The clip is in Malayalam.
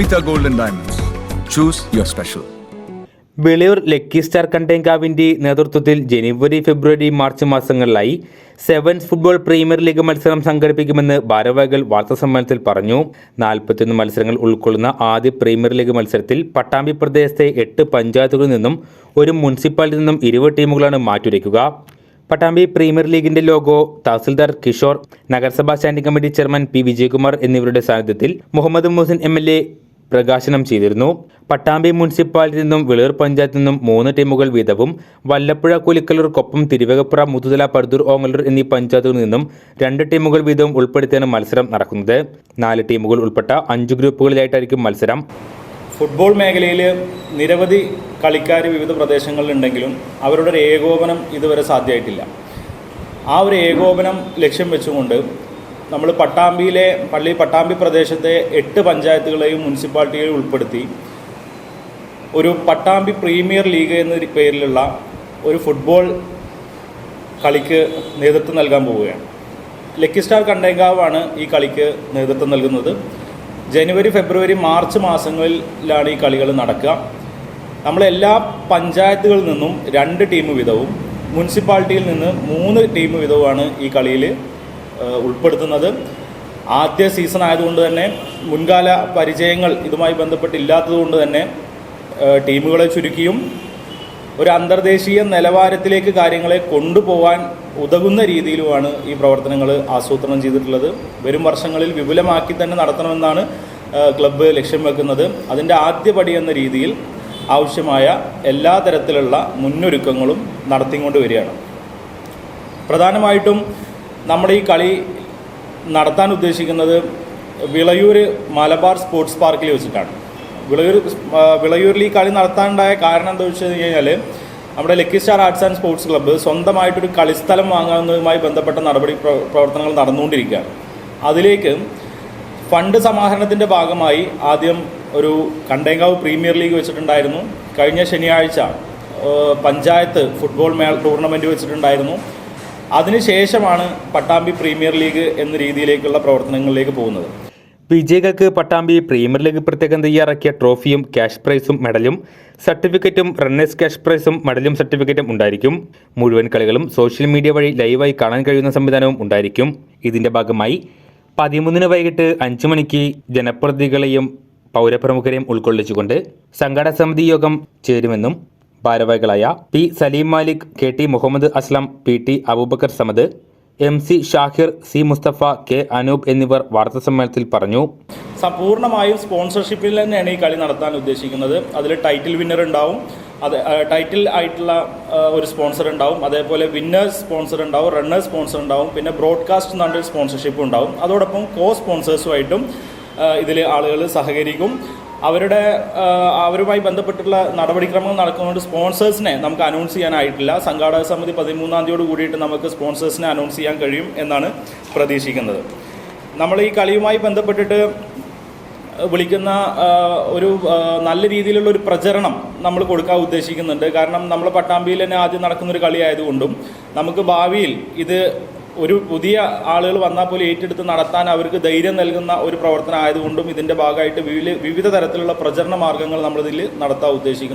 Pavitra Gold and Diamonds. Choose your special. Veliyoor lucky star കണ്ടേങ്കാവിന്റെ നേതൃത്വത്തിൽ ജനുവരി ഫെബ്രുവരി മാർച്ച് മാസങ്ങളിലായി സെവൻസ് ഫുട്ബോൾ പ്രീമിയർ ലീഗ് മത്സരം സംഘടിപ്പിക്കുമെന്ന് ഭാരവാഹികൾ വാർത്താസമ്മേളനത്തിൽ പറഞ്ഞു നാൽപ്പത്തിയൊന്ന് മത്സരങ്ങൾ ഉൾക്കൊള്ളുന്ന ആദ്യ പ്രീമിയർ ലീഗ് മത്സരത്തിൽ പട്ടാമ്പി പ്രദേശത്തെ എട്ട് പഞ്ചായത്തുകളിൽ നിന്നും ഒരു മുനിസിപ്പാലിറ്റിയിൽ നിന്നും ഇരുപത് ടീമുകളാണ് മാറ്റുരയ്ക്കുക പട്ടാമ്പി പ്രീമിയർ ലീഗിന്റെ ലോഗോ തഹസിൽദാർ കിഷോർ നഗരസഭാ standing committee chairman P Vijayakumar എന്നിവരുടെ സാന്നിധ്യത്തിൽ Muhammad Muhsin M L A പ്രകാശനം ചെയ്തിരുന്നു. പട്ടാമ്പി മുനിസിപ്പാലിറ്റിയിൽ നിന്നും വിളൂർ പഞ്ചായത്തിൽ നിന്നും മൂന്ന് ടീമുകൾ വീതവും വല്ലപ്പുഴ കുലിക്കലൂർക്കൊപ്പം തിരുവകപ്പുറ മുതുതല പർദൂർ ഓങ്ങലൂർ എന്നീ പഞ്ചായത്തുകളിൽ നിന്നും രണ്ട് ടീമുകൾ വീതവും ഉൾപ്പെടുത്തിയാണ് മത്സരം നടക്കുന്നത്. നാല് ടീമുകൾ ഉൾപ്പെട്ട അഞ്ച് ഗ്രൂപ്പുകളിലായിട്ടായിരിക്കും മത്സരം. ഫുട്ബോൾ മേഖലയിൽ നിരവധി കളിക്കാർ വിവിധ പ്രദേശങ്ങളിലുണ്ടെങ്കിലും അവരുടെ ഒരു ഏകോപനം ഇതുവരെ സാധ്യമായിട്ടില്ല. ആ ഒരു ഏകോപനം ലക്ഷ്യം വെച്ചുകൊണ്ട് നമ്മൾ പട്ടാമ്പിയിലെ പള്ളി പട്ടാമ്പി പ്രദേശത്തെ എട്ട് പഞ്ചായത്തുകളെയും മുനിസിപ്പാലിറ്റികളെയും ഉൾപ്പെടുത്തി ഒരു പട്ടാമ്പി പ്രീമിയർ ലീഗ് എന്ന പേരിലുള്ള ഒരു ഫുട്ബോൾ കളിക്ക് നേതൃത്വം നൽകാൻ പോവുകയാണ്. ലക്കി സ്റ്റാർ കണ്ടേങ്കാവാണ് ഈ കളിക്ക് നേതൃത്വം നൽകുന്നത്. ജനുവരി ഫെബ്രുവരി മാർച്ച് മാസങ്ങളിലാണ് ഈ കളികൾ നടക്കുക. നമ്മളെല്ലാ പഞ്ചായത്തുകളിൽ നിന്നും രണ്ട് ടീം വീതവും മുനിസിപ്പാലിറ്റിയിൽ നിന്ന് മൂന്ന് ടീം വീതവുമാണ് ഈ കളിയിൽ ഉൾപ്പെടുത്തുന്നത്. ആദ്യ സീസൺ ആയതുകൊണ്ട് തന്നെ മുൻകാല പരിചയങ്ങൾ ഇതുമായി ബന്ധപ്പെട്ടില്ലാത്തതുകൊണ്ട് തന്നെ ടീമുകളെ ചുരുക്കിയും ഒരു അന്തർദേശീയ നിലവാരത്തിലേക്ക് കാര്യങ്ങളെ കൊണ്ടുപോകാൻ ഉതകുന്ന രീതിയിലുമാണ് ഈ പ്രവർത്തനങ്ങൾ ആസൂത്രണം ചെയ്തിട്ടുള്ളത്. വരും വർഷങ്ങളിൽ വിപുലമാക്കി തന്നെ നടത്തണമെന്നാണ് ക്ലബ്ബ് ലക്ഷ്യം വെക്കുന്നത്. അതിന്റെ ആദ്യപടി എന്ന രീതിയിൽ ആവശ്യമായ എല്ലാ തരത്തിലുള്ള മുന്നൊരുക്കങ്ങളും നടത്തിക്കൊണ്ട് വരികയാണ്. പ്രധാനമായിട്ടും നമ്മുടെ ഈ കളി നടത്താൻ ഉദ്ദേശിക്കുന്നത് വിളയൂർ മലബാർ സ്പോർട്സ് പാർക്കിൽ വെച്ചിട്ടാണ്. വിളയൂർ വിളയൂരിൽ ഈ കളി നടത്താനുണ്ടായ കാരണം എന്താ വെച്ച് കഴിഞ്ഞാൽ നമ്മുടെ lucky star arts and sports club സ്വന്തമായിട്ടൊരു കളിസ്ഥലം വാങ്ങുന്നതുമായി ബന്ധപ്പെട്ട നടപടി പ്ര- പ്രവർത്തനങ്ങൾ നടന്നുകൊണ്ടിരിക്കുകയാണ്. അതിലേക്ക് ഫണ്ട് സമാഹരണത്തിന്റെ ഭാഗമായി ആദ്യം ഒരു കണ്ടേങ്കാവ് പ്രീമിയർ ലീഗ് വെച്ചിട്ടുണ്ടായിരുന്നു. കഴിഞ്ഞ ശനിയാഴ്ച പഞ്ചായത്ത് ഫുട്ബോൾ മേൾ ടൂർണമെന്റ് വെച്ചിട്ടുണ്ടായിരുന്നു. അതിനുശേഷമാണ് പട്ടാമ്പി പ്രീമിയർ ലീഗ് എന്ന രീതിയിലേക്കുള്ള പ്രവർത്തനങ്ങളിലേക്ക് പോകുന്നത്. വിജയികൾക്ക് പട്ടാമ്പി പ്രീമിയർ ലീഗ് പ്രത്യേകം തയ്യാറാക്കിയ ട്രോഫിയും ക്യാഷ് പ്രൈസും മെഡലും സർട്ടിഫിക്കറ്റും റണ്ണേഴ്സ് ക്യാഷ് പ്രൈസും മെഡലും സർട്ടിഫിക്കറ്റും ഉണ്ടായിരിക്കും. മുഴുവൻ കളികളും സോഷ്യൽ മീഡിയ വഴി ലൈവായി കാണാൻ കഴിയുന്ന സംവിധാനവും ഉണ്ടായിരിക്കും. ഇതിന്റെ ഭാഗമായി പതിമൂന്നിന് വൈകിട്ട് അഞ്ചു മണിക്ക് ജനപ്രതിനിധികളെയും പൗരപ്രമുഖരെയും ഉൾക്കൊള്ളിച്ചുകൊണ്ട് സംഘാടന സമിതി യോഗം ചേരുമെന്നും ഭാരവാഹികളായ P Saleem Malik K T Muhammad Aslam P T Abubakar Samad M C Shahir C Mustafa K Anoop എന്നിവർ വാർത്താസമ്മേളനത്തിൽ പറഞ്ഞു. പൂർണമായും സ്പോൺസർഷിപ്പിൽ തന്നെയാണ് ഈ കളി നടത്താൻ ഉദ്ദേശിക്കുന്നത്. അതിൽ ടൈറ്റിൽ വിന്നർ ഉണ്ടാവും. അത് ടൈറ്റിൽ ആയിട്ടുള്ള ഒരു സ്പോൺസർ ഉണ്ടാവും. അതേപോലെ വിന്നേഴ്സ് സ്പോൺസർ ഉണ്ടാവും റണ്ണേഴ്സ് സ്പോൺസർ ഉണ്ടാവും. പിന്നെ ബ്രോഡ്കാസ്റ്റ് എന്ന് പറഞ്ഞൊരു സ്പോൺസർഷിപ്പ് ഉണ്ടാവും. അതോടൊപ്പം കോ സ്പോൺസേഴ്സുമായിട്ടും ഇതിൽ ആളുകൾ സഹകരിക്കും. അവരുടെ അവരുമായി ബന്ധപ്പെട്ടുള്ള നടപടിക്രമങ്ങൾ നടക്കുന്നതുകൊണ്ട് സ്പോൺസേഴ്സിനെ നമുക്ക് അനൗൺസ് ചെയ്യാനായിട്ടില്ല. സംഘാടക സമിതി പതിമൂന്നാം തീയതിയോട് കൂടിയിട്ട് നമുക്ക് സ്പോൺസേഴ്സിനെ അനൗൺസ് ചെയ്യാൻ കഴിയും എന്നാണ് പ്രതീക്ഷിക്കുന്നത്. നമ്മൾ ഈ കളിയുമായി ബന്ധപ്പെട്ടിട്ട് വിളിക്കുന്ന ഒരു നല്ല രീതിയിലുള്ള ഒരു പ്രചരണം നമ്മൾ കൊടുക്കാൻ ഉദ്ദേശിക്കുന്നുണ്ട്. കാരണം നമ്മൾ പട്ടാമ്പിയിൽ തന്നെ ആദ്യം നടക്കുന്നൊരു കളി ആയതുകൊണ്ടും നമുക്ക് ഭാവിയിൽ ഇത് ഒരു പുതിയ ആളുകൾ വന്നാൽ പോലും ഏറ്റെടുത്ത് നടത്താൻ അവർക്ക് ധൈര്യം നൽകുന്ന ഒരു പ്രവർത്തനം ആയതുകൊണ്ടും ഇതിന്റെ ഭാഗമായിട്ട് വിവിധ തരത്തിലുള്ള പ്രചരണ മാർഗങ്ങൾ നമ്മളിതിൽ നടത്താൻ ഉദ്ദേശിക്കുന്നു.